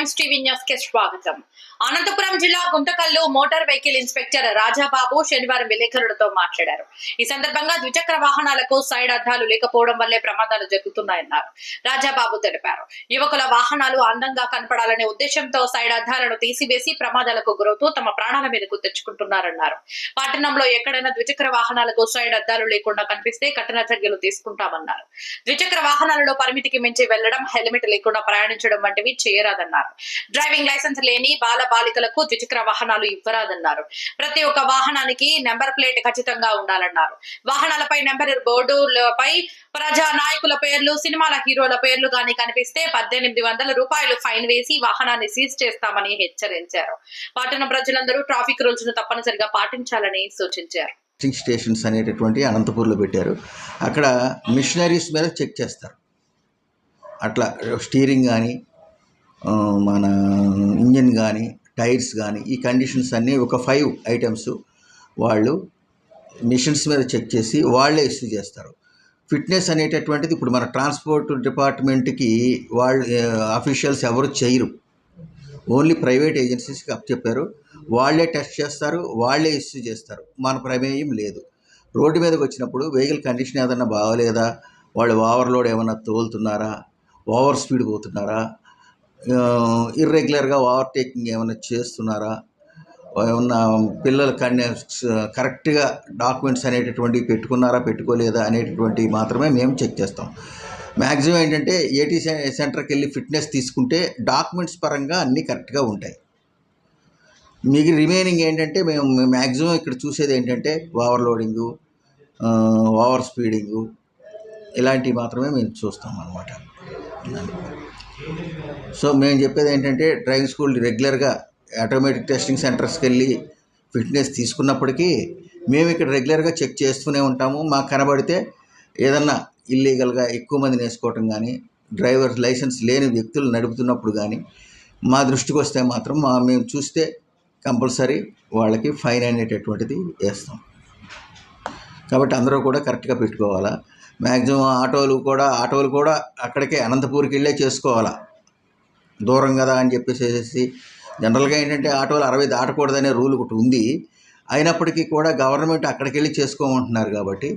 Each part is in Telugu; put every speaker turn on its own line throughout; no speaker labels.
Thanksgiving önskar jag dem. Anantapuram జిల్లా Guntakal motor vehicle inspector Rajababu శనివారం విలేకరులతో మాట్లాడారు. ఈ సందర్భంగా ద్విచక్ర వాహనాలకు సైడ్ అద్దాలు లేకపోవడం వల్లే ప్రమాదాలు జరుగుతున్నాయన్నారు. రాజాబాబు తెలిపారు. యువకుల వాహనాలు అందంగా కనపడాలనే ఉద్దేశంతో సైడ్ అద్దాలను తీసివేసి ప్రమాదాలకు గురవుతూ తమ ప్రాణాల మీదకు తెచ్చుకుంటున్నారన్నారు. పట్టణంలో ఎక్కడైనా ద్విచక్ర వాహనాలకు సైడ్ అద్దాలు లేకుండా కనిపిస్తే కఠిన చర్యలు తీసుకుంటామన్నారు. ద్విచక్ర వాహనాలలో పరిమితికి మించి వెళ్ళడం హెల్మెట్ లేకుండా ప్రయాణించడం వంటివి చేయరాదన్నారు. డ్రైవింగ్ లైసెన్స్ లేని బాల బాలికలకు ద్విచక్ర వాహనాలు ఇవ్వరాదన్నారు. ప్రతి ఒక్క వాహనానికి నెంబర్ ప్లేట్ ఖచ్చితంగా ఉండాలన్నారు. వాహనాలపై నెంబర్ బోర్డులపై ప్రజా నాయకుల పేర్లు సినిమాల హీరోల పేర్లు గాని కనిపిస్తే పద్దెనిమిది వందల రూపాయలు ఫైన్ వేసి వాహనాన్ని సీజ్ చేస్తామని హెచ్చరించారు. పట్టణ ప్రజలందరూ ట్రాఫిక్ రూల్స్ను తప్పనిసరిగా పాటించాలని సూచించారు.
చెకింగ్ స్టేషన్స్ అనేటటువంటి అనంతపూర్లో పెట్టారు. అక్కడ మిషనరీస్ మీద చెక్ చేస్తారు. అట్లా స్టీరింగ్ కానీ మన ఇంజిన్ కానీ టైర్స్ కానీ ఈ కండిషన్స్ అన్నీ ఒక ఫైవ్ ఐటమ్స్ వాళ్ళు మిషన్స్ మీద చెక్ చేసి వాళ్ళే ఇష్యూ చేస్తారు. ఫిట్నెస్ అనేటటువంటిది ఇప్పుడు మన ట్రాన్స్పోర్ట్ డిపార్ట్మెంట్కి వాళ్ళు అఫీషియల్స్ ఎవరు చేయరు. ఓన్లీ ప్రైవేట్ ఏజెన్సీస్కి అప్ చెప్పారు. వాళ్ళే టెస్ట్ చేస్తారు వాళ్ళే ఇష్యూ చేస్తారు. మన ప్రమేయం లేదు. రోడ్డు మీదకి వచ్చినప్పుడు వెహికల్ కండిషన్ ఏదన్నా బాగోలేదా? వాళ్ళు ఓవర్లోడ్ ఏమన్నా తోలుతున్నారా? ఓవర్ స్పీడ్ పోతున్నారా? ఇర్రెగ్యులర్గా ఓవర్టేకింగ్ ఏమైనా చేస్తున్నారా? ఏమన్నా పిల్లలు కన్య కరెక్ట్గా డాక్యుమెంట్స్ అనేటటువంటివి పెట్టుకున్నారా పెట్టుకోలేదా అనేటటువంటివి మాత్రమే మేము చెక్ చేస్తాం. మ్యాక్సిమం ఏంటంటే ఏటీ సెంటర్కి వెళ్ళి ఫిట్నెస్ తీసుకుంటే డాక్యుమెంట్స్ పరంగా అన్నీ కరెక్ట్గా ఉంటాయి. మిగిలి రిమైనింగ్ ఏంటంటే మేము మ్యాక్సిమం ఇక్కడ చూసేది ఏంటంటే ఓవర్లోడింగు ఓవర్ స్పీడింగు ఇలాంటివి మాత్రమే మేము చూస్తాం అన్నమాట. సో మేము చెప్పేది ఏంటంటే డ్రైవింగ్ స్కూల్ రెగ్యులర్గా ఆటోమేటిక్ టెస్టింగ్ సెంటర్స్కి వెళ్ళి ఫిట్నెస్ తీసుకున్నప్పటికీ మేము ఇక్కడ రెగ్యులర్గా చెక్ చేస్తూనే ఉంటాము. మాకు కనబడితే ఏదన్నా ఇల్లీగల్గా ఎక్కువ మందిని వేసుకోవటం కానీ డ్రైవర్ లైసెన్స్ లేని వ్యక్తులు నడుపుతున్నప్పుడు కానీ మా దృష్టికి వస్తే మాత్రం మా మేము చూస్తే కంపల్సరీ వాళ్ళకి ఫైన్ అనేటటువంటిది వేస్తాం. కాబట్టి అందరూ కూడా కరెక్ట్గా పెట్టుకోవాలా. మ్యాక్సిమం ఆటోలు కూడా ఆటోలు కూడా అక్కడికే అనంతపూర్కి వెళ్ళే చేసుకోవాలా. దూరం కదా అని చెప్పేసి జనరల్గా ఏంటంటే ఆటోలు అరవై దాటకూడదనే రూల్ ఒకటి ఉంది. అయినప్పటికీ కూడా గవర్నమెంట్ అక్కడికి వెళ్ళి చేసుకోమంటున్నారు కాబట్టి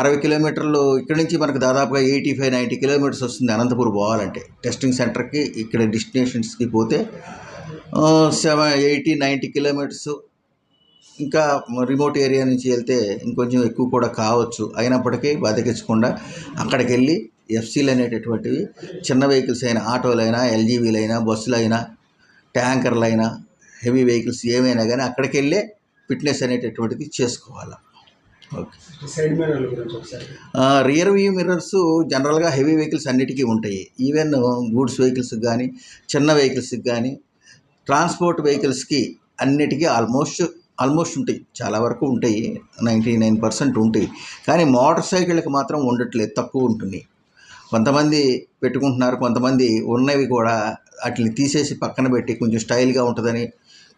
అరవై కిలోమీటర్లు ఇక్కడి నుంచి మనకు దాదాపుగా ఎయిటీ ఫైవ్ నైంటీ కిలోమీటర్స్ వస్తుంది అనంతపూర్ పోవాలంటే. టెస్టింగ్ సెంటర్కి ఇక్కడ డెస్టినేషన్స్కి పోతే సెవెన్ ఎయిటీ నైంటీ కిలోమీటర్స్ ఇంకా రిమోట్ ఏరియా నుంచి వెళ్తే ఇంకొంచెం ఎక్కువ కూడా కావచ్చు. అయినప్పటికీ బతికించకుండా అక్కడికి వెళ్ళి ఎఫ్సీలు అనేటటువంటివి చిన్న వెహికల్స్ అయినా ఆటోలైనా ఎల్జీవీలైనా బస్సులైనా ట్యాంకర్లైనా హెవీ వెహికల్స్ ఏమైనా కానీ అక్కడికి వెళ్ళే ఫిట్నెస్ అనేటటువంటిది చేసుకోవాలి. రియర్ వ్యూ మిర్రర్స్ జనరల్గా హెవీ వెహికల్స్ అన్నిటికీ ఉంటాయి. ఈవెన్ గూడ్స్ వెహికల్స్కి కానీ చిన్న వెహికల్స్కి కానీ ట్రాన్స్పోర్ట్ వెహికల్స్కి అన్నిటికీ ఆల్మోస్ట్ ఆల్మోస్ట్ ఉంటాయి. చాలా వరకు ఉంటాయి. నైంటీ నైన్ పర్సెంట్ ఉంటాయి. కానీ మోటార్ సైకిళ్ళకి మాత్రం ఉండట్లేదు. తక్కువ ఉంటుంది. కొంతమంది పెట్టుకుంటున్నారు. కొంతమంది ఉన్నవి కూడా వాటిని తీసేసి పక్కన పెట్టి కొంచెం స్టైల్గా ఉంటుందని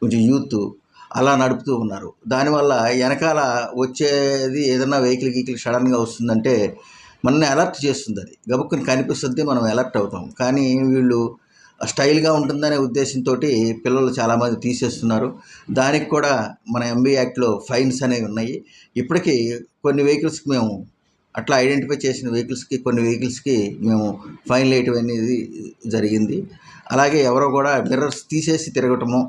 కొంచెం యూత్ అలా నడుపుతూ ఉన్నారు. దానివల్ల వెనకాల వచ్చేది ఏదన్నా వెహికల్ గీకిల్ సడన్గా వస్తుందంటే మనల్ని అలర్ట్ చేస్తుంది అది. గబుక్కుని కనిపిస్తుంది మనం అలర్ట్ అవుతాం. కానీ వీళ్ళు స్టైల్గా ఉంటుందనే ఉద్దేశంతో పిల్లలు చాలామంది తీసేస్తున్నారు. దానికి కూడా మన ఎంబీ యాక్ట్లో ఫైన్స్ అనేవి ఉన్నాయి. ఇప్పటికీ కొన్ని వెహికల్స్కి మేము అట్లా ఐడెంటిఫై చేసిన వెహికల్స్కి కొన్ని వెహికల్స్కి మేము ఫైన్ వేయటం అనేది జరిగింది. అలాగే ఎవరో కూడా మిర్రర్స్ తీసేసి తిరగటము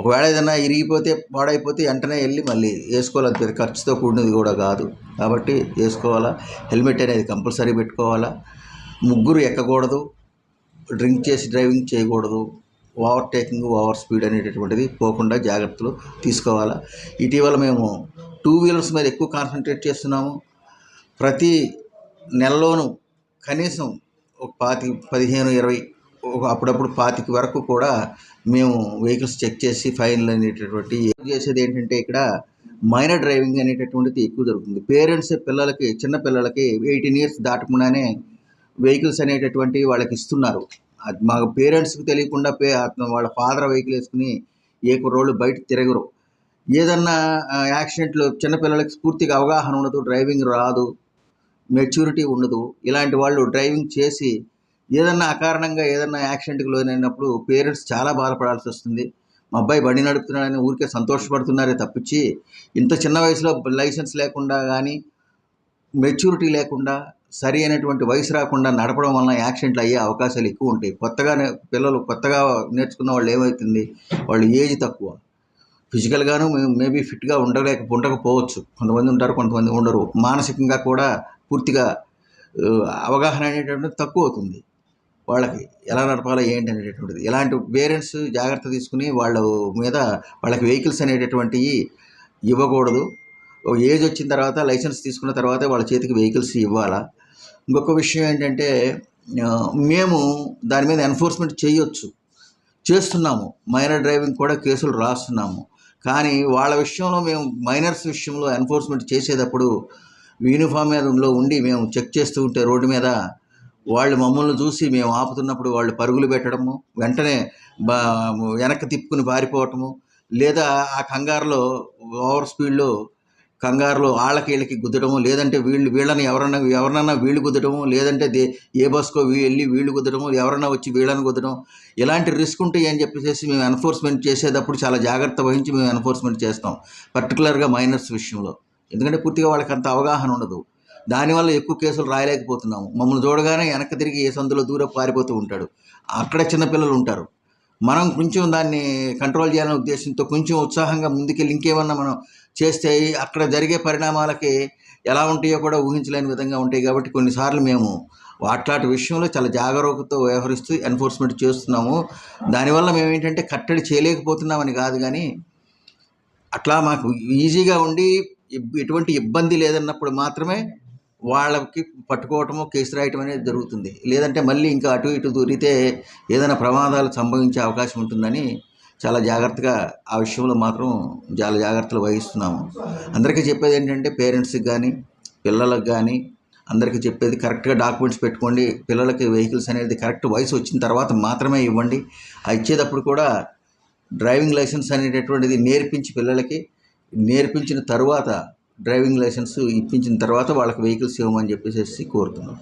ఒకవేళ ఏదైనా ఇరిగిపోతే పాడైపోతే వెంటనే వెళ్ళి మళ్ళీ వేసుకోవాలి పెద్ద ఖర్చుతో కూడినది కూడా కాదు. కాబట్టి వేసుకోవాలా హెల్మెట్ అనేది కంపల్సరీ పెట్టుకోవాలా ముగ్గురు ఎక్కకూడదు. డ్రింక్ చేసి డ్రైవింగ్ చేయకూడదు. ఓవర్ టేకింగ్ ఓవర్ స్పీడ్ అనేటటువంటిది పోకుండా జాగ్రత్తలు తీసుకోవాలా. ఇటీవల మేము టూ వీలర్స్ మీద ఎక్కువ కాన్సన్ట్రేట్ చేస్తున్నాము. ప్రతి నెలలోనూ కనీసం ఒక పాతి పదిహేను ఇరవై ఒక అప్పుడప్పుడు పాతిక వరకు కూడా మేము వెహికల్స్ చెక్ చేసి ఫైన్లు అనేటటువంటి చేసేది ఏంటంటే ఇక్కడ మైనర్ డ్రైవింగ్ అనేటటువంటిది ఎక్కువ జరుగుతుంది. పేరెంట్స్ పిల్లలకి చిన్న పిల్లలకి ఎయిటీన్ ఇయర్స్ దాటకుండానే వెహికల్స్ అనేటటువంటి వాళ్ళకి ఇస్తున్నారు అది మా పేరెంట్స్కి తెలియకుండా పే అతను వాళ్ళ ఫాదర్ వెహికల్ వేసుకుని ఏ కుర్రోళ్ళు బయట తిరగరు. ఏదన్నా యాక్సిడెంట్లు చిన్నపిల్లలకి పూర్తిగా అవగాహన ఉండదు డ్రైవింగ్ రాదు మెచ్యూరిటీ ఉండదు. ఇలాంటి వాళ్ళు డ్రైవింగ్ చేసి ఏదన్నా అకారణంగా ఏదన్నా యాక్సిడెంట్కి లోనైనప్పుడు పేరెంట్స్ చాలా బాధపడాల్సి వస్తుంది. మా అబ్బాయి బండి నడుపుతున్నాడని ఊరికే సంతోషపడుతున్నారే తప్పించి ఇంత చిన్న వయసులో లైసెన్స్ లేకుండా కానీ మెచ్యూరిటీ లేకుండా సరి అయినటువంటి వయసు రాకుండా నడపడం వలన యాక్సిడెంట్లు అయ్యే అవకాశాలు ఎక్కువ ఉంటాయి. కొత్తగా పిల్లలు కొత్తగా నేర్చుకున్న వాళ్ళు ఏమవుతుంది వాళ్ళు ఏజ్ తక్కువ. ఫిజికల్గాను మేబీ ఫిట్గా ఉండలేక ఉండకపోవచ్చు. కొంతమంది ఉంటారు కొంతమంది ఉండరు. మానసికంగా కూడా పూర్తిగా అవగాహన అనేటువంటిది తక్కువ అవుతుంది. వాళ్ళకి ఎలా నడపాలో ఏంటి అనేటటువంటిది. ఇలాంటి పేరెంట్స్ జాగ్రత్త తీసుకుని వాళ్ళ మీద వాళ్ళకి వెహికల్స్ అనేటటువంటివి ఇవ్వకూడదు. ఒక ఏజ్ వచ్చిన తర్వాత లైసెన్స్ తీసుకున్న తర్వాత వాళ్ళ చేతికి వెహికల్స్ ఇవ్వాలా? ఇంకొక విషయం ఏంటంటే మేము దాని మీద ఎన్ఫోర్స్మెంట్ చేయొచ్చు. చేస్తున్నాము. మైనర్ డ్రైవింగ్ కూడా కేసులు రాస్తున్నాము. కానీ వాళ్ళ విషయంలో మేము మైనర్స్ విషయంలో ఎన్ఫోర్స్మెంట్ చేసేటప్పుడు యూనిఫామ్ మీదలో ఉండి మేము చెక్ చేస్తూ ఉంటే రోడ్డు మీద వాళ్ళు మమ్మల్ని చూసి మేము ఆపుతున్నప్పుడు వాళ్ళు పరుగులు పెట్టడము వెంటనే బా వెనక్కి తిప్పుకుని పారిపోవటము లేదా ఆ కంగారులో ఓవర్ స్పీడ్లో కంగారులో వాళ్ళకి వీళ్ళకి గుద్దడము లేదంటే వీళ్ళు వీళ్ళని ఎవరన్నా ఎవరినన్నా వీళ్ళు గుద్దడము లేదంటే దే ఏ బస్కో వెళ్ళి వీళ్ళు గుద్దడము ఎవరన్నా వచ్చి వీళ్ళని గుద్దడం ఇలాంటి రిస్క్ ఉంటాయి అని చెప్పేసి మేము ఎన్ఫోర్స్మెంట్ చేసేటప్పుడు చాలా జాగ్రత్త వహించి మేము ఎన్ఫోర్స్మెంట్ చేస్తాం. పర్టికులర్గా మైనర్స్ విషయంలో. ఎందుకంటే పూర్తిగా వాళ్ళకి అంత అవగాహన ఉండదు. దానివల్ల ఎక్కువ కేసులు రాయలేకపోతున్నాము. మమ్మల్ని చూడగానే వెనక్కి తిరిగి ఏ సందులో దూరం పారిపోతూ ఉంటాడు. అక్కడ చిన్నపిల్లలు ఉంటారు. మనం కొంచెం దాన్ని కంట్రోల్ చేయాలనే ఉద్దేశంతో కొంచెం ఉత్సాహంగా ముందుకెళ్ళి ఇంకేమన్నా మనం చేస్తే అక్కడ జరిగే పరిణామాలకి ఎలా ఉంటాయో కూడా ఊహించలేని విధంగా ఉంటాయి కాబట్టి కొన్నిసార్లు మేము అట్లాంటి విషయంలో చాలా జాగరూకతతో వ్యవహరిస్తూ ఎన్ఫోర్స్మెంట్ చేస్తున్నాము. దానివల్ల మేము ఏంటంటే కట్టడి చేయలేకపోతున్నామని కాదు కానీ అట్లా మాకు ఈజీగా ఉండి ఎటువంటి ఇబ్బంది లేదన్నప్పుడు మాత్రమే వాళ్ళకి పట్టుకోవటము కేసు రాయటం అనేది జరుగుతుంది. లేదంటే మళ్ళీ ఇంకా అటు ఇటు దూరితే ఏదైనా ప్రమాదాలు సంభవించే అవకాశం ఉంటుందని చాలా జాగ్రత్తగా ఆ విషయంలో మాత్రం చాలా జాగ్రత్తలు వహిస్తున్నాము. అందరికీ చెప్పేది ఏంటంటే పేరెంట్స్కి కానీ పిల్లలకు కానీ అందరికీ చెప్పేది కరెక్ట్గా డాక్యుమెంట్స్ పెట్టుకోండి. పిల్లలకి వెహికల్స్ అనేది కరెక్ట్ వయసు వచ్చిన తర్వాత మాత్రమే ఇవ్వండి. ఆ ఇచ్చేటప్పుడు కూడా డ్రైవింగ్ లైసెన్స్ అనేటటువంటిది నేర్పించి పిల్లలకి నేర్పించిన తర్వాత డ్రైవింగ్ లైసెన్స్ ఇప్పించిన తర్వాత వాళ్ళకి వెహికల్స్ ఇవ్వమని చెప్పేసి కోరుతున్నాం.